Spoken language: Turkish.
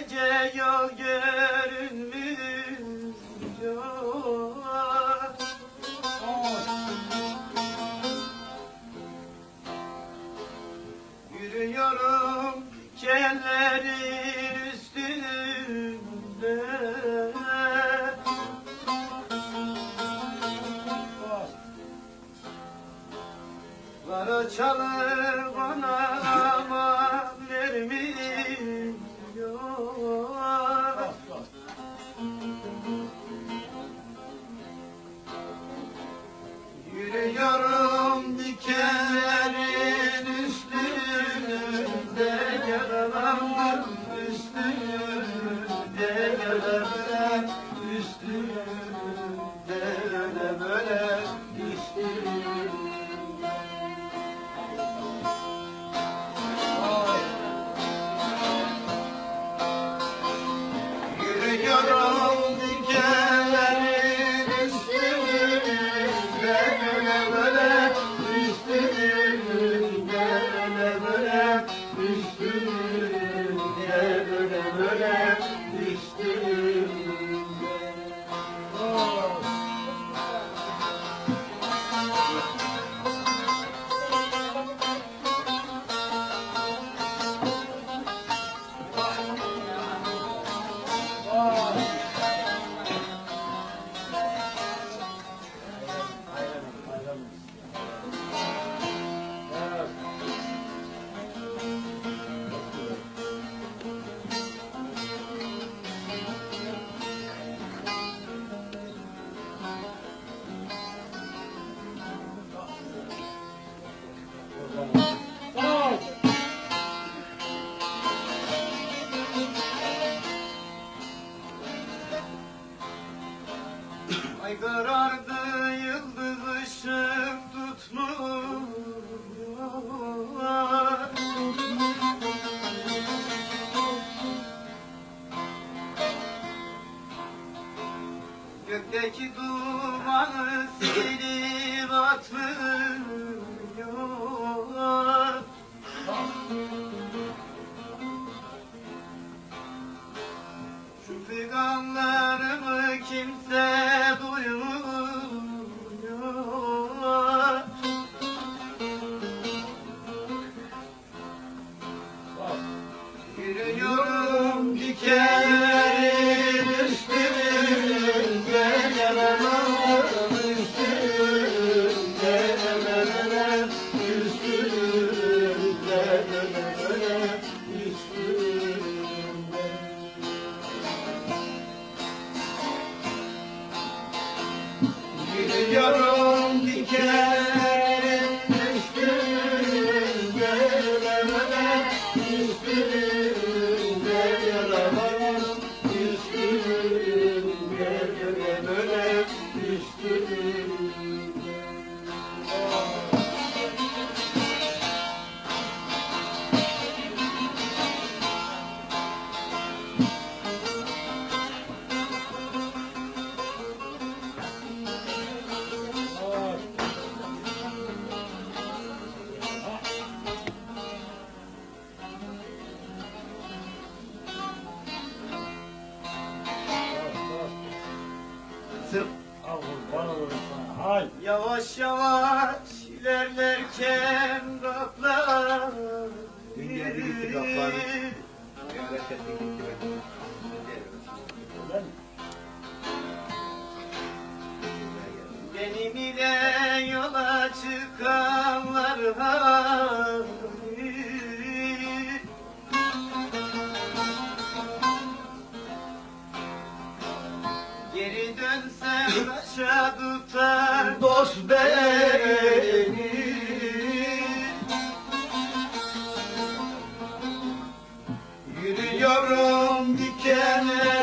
gece yol görünmüyor. Yürüyorum dikenlerin üstünde. Kara çalır üstünde Yaralandım üstünde Öyle böyle üstünde Yürüyorum dikenlerin üstünde Böyle böyle üstünde Böyle böyle üstünde üstünde Ay karardı yıldız ışık tutmuyor Gökteki dumanı silip atmıyor Dikenlerin üstünde Yaralarım üstünde üstünde üstünde Yürüyorum dikenlerin Yavaş yavaş ilerlerken raflar Dün geldi gitti. Memlekette gitti ben. Benim ile yola çıkanlar hali Geri dönsem başa tutar dost beni. Yürüyorum dikenlerin